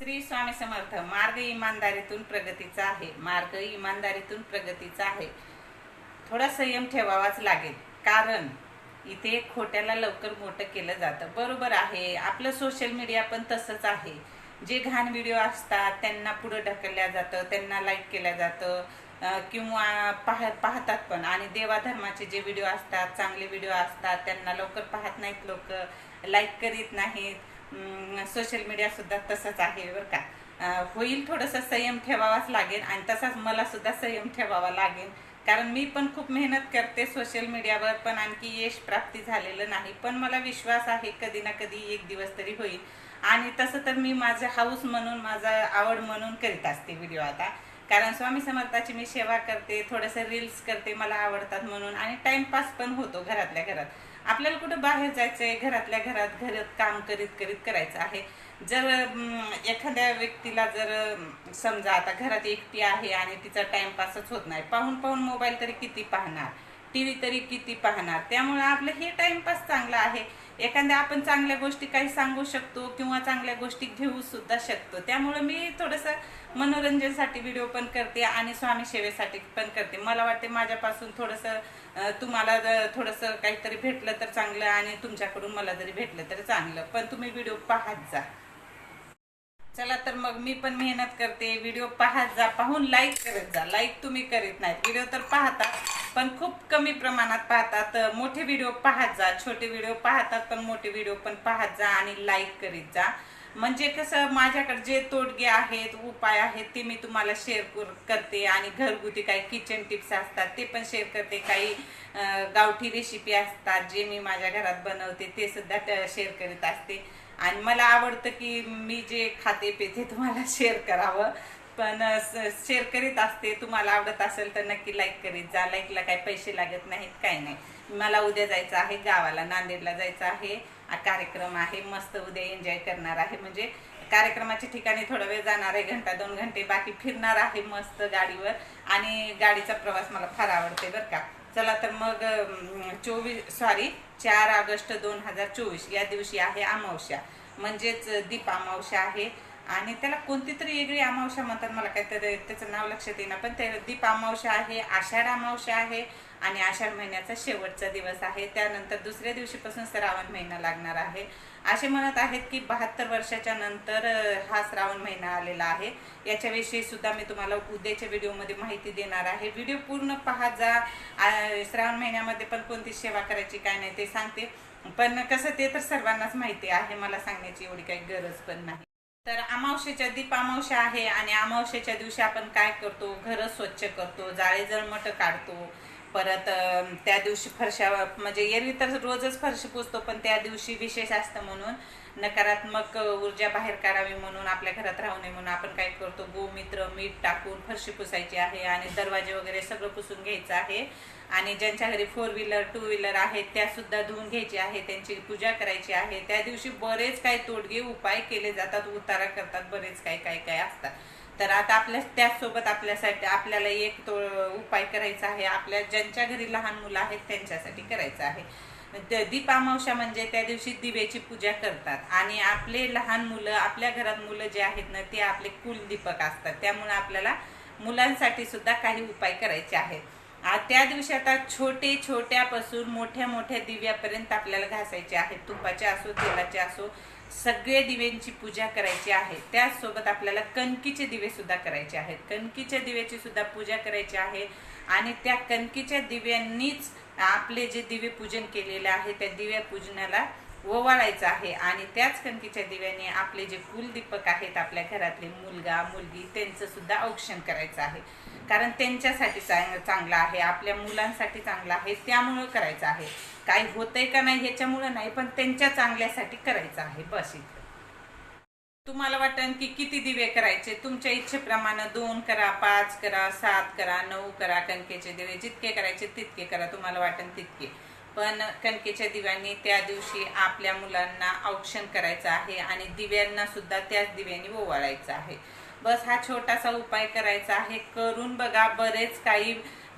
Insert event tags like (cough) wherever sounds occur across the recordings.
श्री स्वामी समर्थ मार्ग इमानदारीतून प्रगतीचा आहे. मार्ग इमानदारीतून प्रगतीचा आहे. थोडा संयम ठेवावाच लागेल. कारण इथे खोट्याला लवकर मोठं केलं जातं. बरोबर आहे. आपलं सोशल मीडिया पण तसंच आहे. जे घाण व्हिडिओ असतात त्यांना पुढं ढकलल्या जातं त्यांना लाईक केलं जातं किंवा पाह पाहतात पण. आणि देवाधर्माचे जे व्हिडिओ असतात चांगले व्हिडिओ असतात त्यांना लवकर पाहत नाहीत लोक. लाईक करीत नाहीत. सोशल मीडिया सुद्धा तसंच आहे बरं का. होईल थोडंसं संयम ठेवावाच लागेल आणि तसाच मला सुद्धा संयम ठेवावा लागेल. कारण मी पण खूप मेहनत करते सोशल मीडियावर पण आणखी यश प्राप्ती झालेलं नाही. पण मला विश्वास आहे कधी ना कधी एक दिवस तरी होईल. आणि तसं तर मी माझं हाऊस म्हणून माझा आवड म्हणून करीत असते व्हिडिओ आता. कारण स्वामी समर्थाची मी सेवा करते थोडंसं रील्स करते मला आवडतात म्हणून. आणि टाइमपास पण होतो घरातल्या घरात. आपल्याला कुठं बाहेर जायचं आहे घरातल्या घरात घरात काम करीत करीत करायचं आहे. जर एखाद्या व्यक्तीला जर समजा आता घरात एकटी आहे आणि तिचा टाइमपासच होत नाही पाहून पाहून मोबाईल तरी किती पाहणार? टी व्ही तरी किती पाहणार? त्यामुळे आपलं हे टाइमपास चांगला आहे. एखाद्या आपण चांगल्या गोष्टी काही सांगू शकतो किंवा चांगल्या गोष्टी घेऊ सुद्धा शकतो. त्यामुळे मी थोडंसं मनोरंजनसाठी व्हिडिओ पण करते आणि स्वामी सेवेसाठी पण करते. मला वाटते माझ्यापासून थोडंसं तुम्हाला थोडस थोडंसं काहीतरी भेटलं तर चांगलं आणि तुमच्याकडून मला जरी भेटलं तर चांगलं. पण तुम्ही व्हिडिओ पाहत जा. चला तर मग मी पण मेहनत करते. व्हिडिओ पाहत जा. पाहून लाईक करत जा. लाईक तुम्ही करीत नाहीत. व्हिडिओ तर पाहता. पण खूप कमी प्रमाणात पाहतात. मोठे व्हिडिओ पाहत जा छोटे व्हिडिओ पाहतात पण मोठे व्हिडिओ पण पाहत जा आणि लाईक करीत जा. म्हणजे कसं माझ्याकडे जे तोडगे आहेत उपाय आहेत ते मी तुम्हाला शेअर करते आणि घरगुती काही किचन टिप्स असतात ते पण शेअर करते. काही गावठी रेसिपी असतात जे मी माझ्या घरात बनवते ते सुद्धा शेअर करीत असते. आणि मला आवडतं की मी जे खाते पिते तुम्हाला (laughs) शेअर करावं. पण शेअर करीत असते. तुम्हाला आवडत असेल तर नक्की लाईक करीत जा. लाईकला काही पैसे लागत नाहीत काही नाही. मला उद्या जायचं आहे गावाला नांदेडला जायचं आहे. कार्यक्रम आहे. मस्त उद्या एन्जॉय करणार आहे. म्हणजे कार्यक्रमाच्या ठिकाणी थोडा वेळ जाणार आहे. घंटा दोन घंटे बाकी फिरणार आहे मस्त गाडीवर. आणि गाडीचा प्रवास मला फार आवडते बरं का. चला तर मग चोवीस सॉरी चार ऑगस्ट दोन हजार चोवीस. या दिवशी आहे अमावस्या. म्हणजेच दीप अमावस्या आहे. आणि त्याला कोणती तरी वेगळी अमावस्या म्हणतात मला काहीतरी त्याचं नाव लक्षात येईना पण ते दीप अमावस्या आहे आषाढ अमावस्या आहे आणि आषाढ महिन्याचा शेवटचा दिवस आहे. त्यानंतर दुसऱ्या दिवशीपासून श्रावण महिना लागणार आहे. असे म्हणत आहेत की बहात्तर वर्षाच्या नंतर हा श्रावण महिना आलेला आहे. याच्याविषयी सुद्धा मी तुम्हाला उद्याच्या व्हिडिओमध्ये माहिती देणार आहे. व्हिडिओ पूर्ण पहा जा. श्रावण महिन्यामध्ये पण कोणती सेवा करायची काय नाही ते सांगते. पण कसं ते तर सर्वांनाच माहिती आहे मला सांगण्याची एवढी काही गरज पण नाही. तर अमावशेच्या दीप अमावश्या आहे आणि अमावशेच्या दिवशी आपण काय करतो? घर स्वच्छ करतो जाळे जळमट काढतो. परत त्या दिवशी फरशा म्हणजे एरवी तर रोजच फरशी पुसतो पण त्या दिवशी विशेष असतं म्हणून नकारात्मक ऊर्जा बाहेर काढावी म्हणून आपल्या घरात राहू नये म्हणून आपण काय करतो? गोमित्र मीठ टाकून फरशी पुसायची आहे आणि दरवाजे वगैरे सगळं पुसून घ्यायचं आहे. आणि ज्यांच्या घरी फोर व्हीलर टू व्हीलर आहेत त्या सुद्धा धुवून घ्यायची आहे त्यांची पूजा करायची आहे. त्या दिवशी बरेच काही तोडगे उपाय केले जातात उतारा करतात बरेच काही काय काय असतात. तर आता आपल्या त्याचसोबत आपल्यासाठी आपल्याला एक तो उपाय करायचा आहे. आपल्या ज्यांच्या घरी लहान मुलं आहेत त्यांच्यासाठी करायचं आहे. दीपामावशा म्हणजे त्या दिवशी दिव्याची पूजा करतात. आणि आपले लहान मुलं आपल्या घरात मुलं जे आहेत ना ते आपले कुलदीपक असतात. त्यामुळे आपल्याला मुलांसाठी सुद्धा काही उपाय करायचे आहेत. त्या दिवशी आता छोटे छोट्यापासून मोठ्या मोठ्या दिव्यापर्यंत आपल्याला घासायचे आहेत तुपाचे असो तेलाचे असो सगळे दिव्यांची पूजा करायची आहे. त्याचसोबत आपल्याला कणकीचे दिवे सुद्धा करायचे आहेत. कणकीच्या दिव्याची सुद्धा पूजा करायची आहे. आणि त्या कणकीच्या दिव्यांनीच आपले जे दिवे पूजन केलेले आहे त्या दिव्या पूजनाला ओवाळायचं आहे. आणि त्याच कणकीच्या दिव्याने आपले जे कुलदीपक आहेत आपल्या घरातले मुलगा मुलगी त्यांचं सुद्धा औक्षण करायचं आहे. कारण त्यांच्यासाठी चांग- चांगलं आहे आपल्या मुलांसाठी चांगलं आहे त्यामुळं करायचं आहे. काही होतंय का नाही ह्याच्यामुळं नाही पण त्यांच्या चांगल्यासाठी करायचं आहे. बस इथं. तुम्हाला वाटेल की किती दिवे करायचे? तुमच्या इच्छेप्रमाणे दोन करा पाच करा सात करा नऊ करा कणकेचे दिवे. जितके करायचे तितके करा. तुम्हाला वाटेल तितके. पण कणकेच्या दिव्यांनी त्या दिवशी आपल्या मुलांना औक्षण करायचं आहे आणि दिव्यांना सुद्धा त्याच दिव्यांनी ओवाळायचं आहे. बस हा छोटासा उपाय करायचा आहे. करून बघा बरेच काही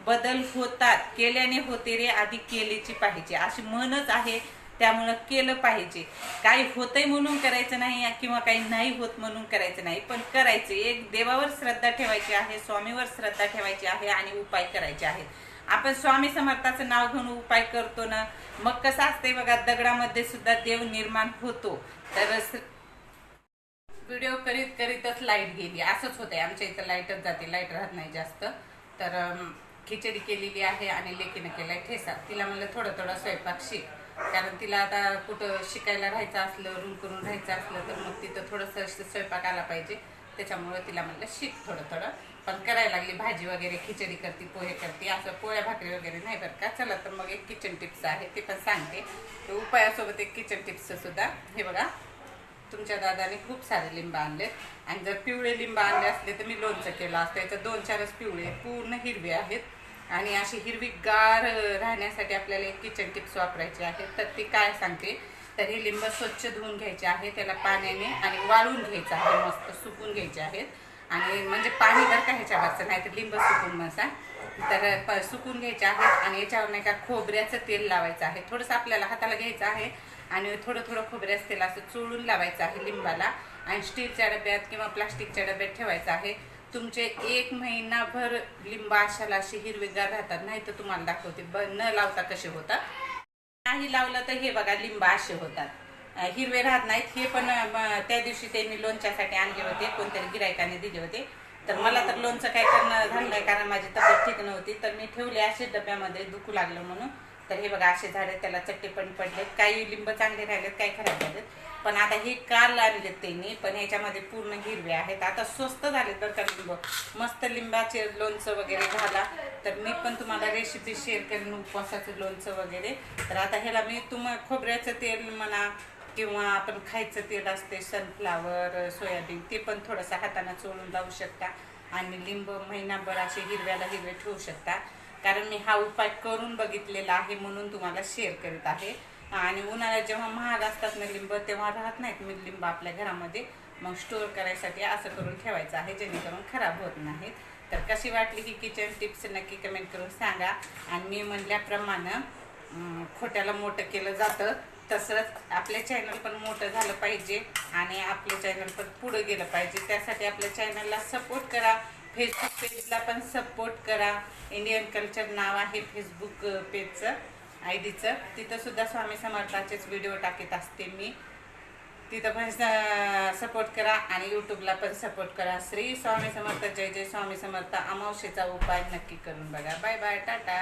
बदल होतात. केल्याने होते रे आधी केलीची पाहिजे. अशी म्हणच आहे त्यामुळं केलं पाहिजे. काही होतंय म्हणून करायचं नाही किंवा काही नाही होत म्हणून करायचं नाही. पण करायचं. एक देवावर श्रद्धा ठेवायची आहे स्वामीवर श्रद्धा ठेवायची आहे आणि उपाय करायचे आहेत. आपण स्वामी समर्थाचं नाव घेऊन उपाय करतो ना मग कसं असते बघा दगडामध्ये सुद्धा देव निर्माण होतो. तर व्हिडिओ करीत करीतच लाइट गेली. असंच होतंय. आमच्या इथं लाईटच जाते. लाइट राहत नाही जास्त. तर खिचडी केलेली आहे आणि लेकीनं केलाय ठेसा. तिला म्हणलं थोडं थोडं स्वयंपाक शिक. कारण तिला आता कुठं शिकायला राहायचं असलं रूम करून राहायचं असलं तर मग तिथं थोडंसं स्वयंपाक आला पाहिजे. त्याच्यामुळं तिला म्हणलं शिक थोडं थोडं. पण करायला लागली भाजी वगैरे खिचडी करते पोहे करते असं पोळ्या भाकरी वगैरे नाही बरं का? चला तर मग एक किचन टिप्स आहे ते पण सांगते. उपायासोबत एक किचन टिप्स सुद्धा. हे बघा तुमच्या दादाने खूप सारे लिंब आणले आणि जर पिवळे लिंब आणले असले तर मी लोणचं केलं असतं. याचं दोन चारच पिवळे पूर्ण हिरवे आहेत. आणि अशी हिरवी गार राहण्यासाठी आपल्याला एक किचन टिप्स वापरायची आहे. तर ती काय सांगते? तर हे लिंब स्वच्छ धुवून घ्यायचे आहे त्याला पाण्याने आणि वाळून घ्यायचं आहे मस्त सुकून घ्यायचे आहेत. आणि म्हणजे पाणी जर का ह्याच्यावरचं नाही तर लिंब सुकून मसा तर प- सुकून घ्यायचे आहेत आणि याच्यावर नाही का खोबऱ्याचं तेल लावायचं आहे. थोडंसं आपल्याला हाताला घ्यायचं आहे आणि थोडं थोडं खोबऱ्याचं तेल असं चोळून लावायचं आहे लिंबाला. आणि स्टीलच्या डब्यात किंवा प्लास्टिकच्या डब्यात ठेवायचं आहे. तुमचे एक महिनाभर लिंब अशाला अशी हिरवीगार राहतात. नाही तर तुम्हाला दाखवते. ब न लावता कसे होतात. नाही लावलं तर हे बघा लिंब असे होतात. हिरवे राहत नाहीत. हे पण त्या दिवशी त्यांनी लोणच्यासाठी आणले होते. कोणतरी गिरायकाने दिले होते. तर मला तर लोणचं काय करणं झालं नाही कारण माझी तब्येत ठीक नव्हती. तर मी ठेवले असे डब्यामध्ये दुखू लागलं म्हणून. तर हे बघा असे झाडे त्याला चट्टे पण पडलेत. काही लिंब चांगले राहिलेत काही खराब झालेत. पण आता हे काल आणलेत त्यांनी. पण ह्याच्यामध्ये पूर्ण हिरवे आहेत. आता स्वस्त झालेत बरं का लिंब. मस्त लिंबाचे लोणचं वगैरे झाला. तर मी पण तुम्हाला रेसिपी शेअर करेन उपवासाचं लोणचं वगैरे. तर आता ह्याला मी तुम खोबऱ्याचं तेल म्हणा किंवा आपण खायचं तेल असते सनफ्लावर सोयाबीन ते पण थोडंसं हाताने चोळून लावू शकता. आणि लिंब महिनाभर असे हिरव्याला हिरवे ठेवू शकता. कारण मी हा उपाय करून बघितलेला आहे म्हणून तुम्हाला शेअर करीत आहे. आणि उन्हाळ्यात जेव्हा महाग असतात ना लिंब तेव्हा राहत नाहीत मी लिंब आपल्या घरामध्ये. मग स्टोअर करायसाठी असं करून ठेवायचं आहे जेणेकरून खराब होत नाहीत. तर कशी वाटली ही किचन टिप्स नक्की कमेंट करून सांगा. आणि मी म्हणल्याप्रमाणे खोट्याला मोठं केलं जातं. तसंच आपलं चॅनल पण मोठं झालं पाहिजे आणि आपलं चॅनल पण पुढं गेलं पाहिजे. त्यासाठी आपल्या चॅनलला सपोर्ट करा. फेसबुक पेजला पण सपोर्ट करा. इंडियन कल्चर नाव आहे फेसबुक पेजचं आय डीचं तिथंसुद्धा स्वामी समर्थाचेच व्हिडिओ टाकत असते मी. तिथं पण सपोर्ट करा आणि यूट्यूबला पण सपोर्ट करा. श्री स्वामी समर्थ जय जय स्वामी समर्थ. अमावशेचा उपाय नक्की करून बघा. Bye bye tata.